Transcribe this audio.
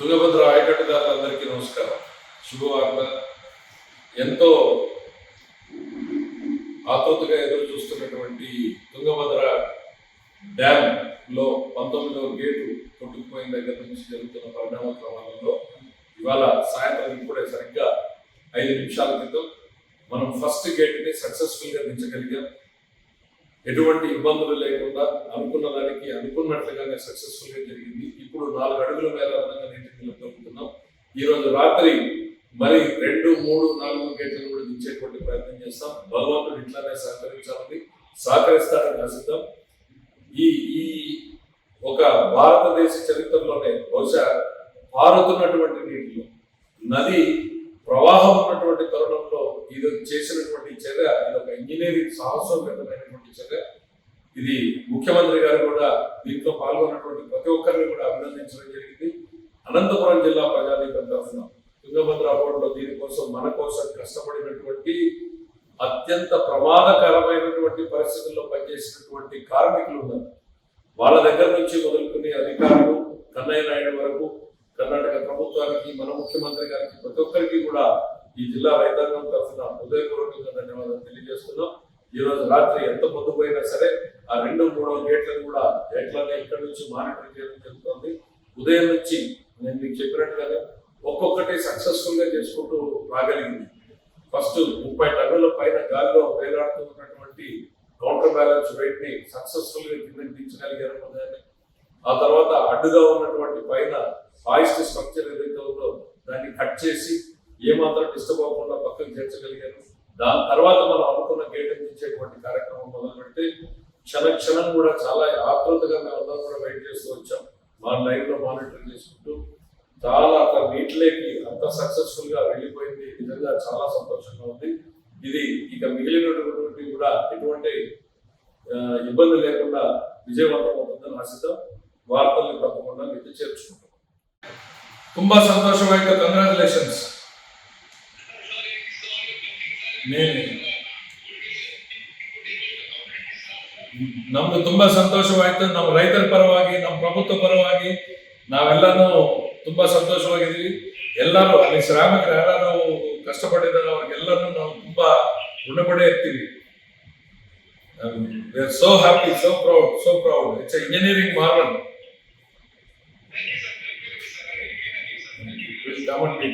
తుంగభద్ర ఆయకట్టుదారులందరికీ నమస్కారం. శుభవార్త. ఎంతో ఆతృతగా ఎదురు చూస్తున్నటువంటి తుంగభద్ర డ్యామ్లో పంతొమ్మిదవ గేటు కొట్టుకుపోయిన దగ్గర నుంచి జరుగుతున్న పరిణామ క్రమాలలో ఇవాళ సాయంత్రం ఇప్పుడే సరిగ్గా ఐదు నిమిషాల క్రితం మనం ఫస్ట్ గేట్ని సక్సెస్ఫుల్గా దించగలిగాం. ఎటువంటి ఇబ్బందులు లేకుండా అనుకున్న దానికి అనుకున్నట్లుగానే సక్సెస్ఫుల్గా జరిగింది. ఇప్పుడు నాలుగు అడుగుల మేర ఈరోజు రాత్రి మరి రెండు మూడు నాలుగు గేట్లను కూడా దించేటువంటి ప్రయత్నం చేస్తాం. భగవంతుడు ఇట్లానే సహకరించాలని సహకరిస్తారని ఆశిద్దాం. ఈ ఈ ఒక భారతదేశ చరిత్రలోనే బహుశా పారుతున్నటువంటి నీటిలో నది ప్రవాహం ఉన్నటువంటి తరుణంలో ఇది చేసినటువంటి చర్య ఇది ఒక ఇంజనీరింగ్ సాహసోపేతమైనటువంటి చర్య. ఇది ముఖ్యమంత్రి గారు కూడా దీంట్లో పాల్గొన్నటువంటి ప్రతి ఒక్కరిని కూడా అభినందించడం జరిగింది. అనంతపురం జిల్లా ప్రజానీకం తరఫున తుంగభద్ర బోర్డులో దీనికోసం మన కోసం కష్టపడినటువంటి అత్యంత ప్రమాదకరమైనటువంటి పరిస్థితుల్లో పనిచేసినటువంటి కార్మికులు ఉన్నారు. వాళ్ళ దగ్గర నుంచి మొదలుకునే అధికారులు కన్నయ్య నాయుడు వరకు కర్ణాటక ప్రభుత్వానికి మన ముఖ్యమంత్రి గారికి ప్రతి ఒక్కరికి కూడా ఈ జిల్లా రైతాంగం తరఫున హృదయపూర్వకంగా ధన్యవాదాలు తెలియజేస్తున్నాం. ఈ రోజు రాత్రి ఎంత పొద్దుపోయినా సరే ఆ రెండు మూడో గేట్లను కూడా గేట్లనే ఇక్కడ నుంచి మానిటర్ చేయడం జరుగుతుంది. ఉదయం నుంచి నేను మీకు చెప్పినట్టుగానే ఒక్కొక్కటి సక్సెస్ఫుల్గా చేసుకుంటూ రాగలిగింది. ఫస్ట్ ముప్పై టన్నుల పైన గాలిలో వేలాడుతున్నటువంటి కౌంటర్ బ్యాలెన్స్ వెయిట్ సక్సెస్ఫుల్గా కిందకి దించగలిగారు ఉదయాన్నే ఆ తర్వాత అడ్డుగా ఉన్నటువంటి పైన హాయిస్ట్ స్ట్రక్చర్ ఏదైతే ఉందో దాన్ని కట్ చేసి ఏమాత్రం డిస్టర్బ్ అవ్వకుండా పక్కకు చేర్చగలిగారు. దాని తర్వాత మనం అనుకున్న గేట్ అందించేటువంటి కార్యక్రమం మొదలుపెట్టి పెడితే క్షణ క్షణం కూడా చాలా ఆతృతగా మేము అందరం కూడా వెయిట్ చేస్తూ వచ్చాం. మా లైవ్లో మానిటర్ చేసుకుంటూ చాలా అట్లా నీటిలోకి అంత సక్సెస్ఫుల్ గా వెళ్ళిపోయింది నిజంగా చాలా సంతోషంగా ఉంది ఇది ఇక మిగిలినటువంటి కూడా ఎటువంటి ఆ, ఇబ్బంది లేకుండా విజయవంతం అవుతుందని ఆశిద్దాం వార్తల్ని తప్పకుండా మీకు చేర్చుకుంటాం ತುಂಬಾ ಸಂತೋಷವಾಯ್ತು ಕಂಗ್ರಾಚುಲೇಷನ್ಸ್ నేను ನಮ್ದು ತುಂಬಾ ಸಂತೋಷವಾಯ್ತು ನಮ್ಮ ರೈತರ ಪರವಾಗಿ ನಮ್ಮ ಪ್ರಭುತ್ವ ಪರವಾಗಿ ನಾವೆಲ್ಲಾನು ತುಂಬಾ ಸಂತೋಷವಾಗಿದ್ದೀವಿ. ಎಲ್ಲರೂ, ಅಲ್ಲಿ ಶ್ರಾಮಿಕರು ಯಾರು ಕಷ್ಟಪಟ್ಟಿದ್ದಾರೆ ಅವ್ರಿಗೆಲ್ಲರೂ ನಾವು ತುಂಬಾ ಋಣಪಡೆ ಇರ್ತೀವಿ. So happy so proud so proud it's engineering marvel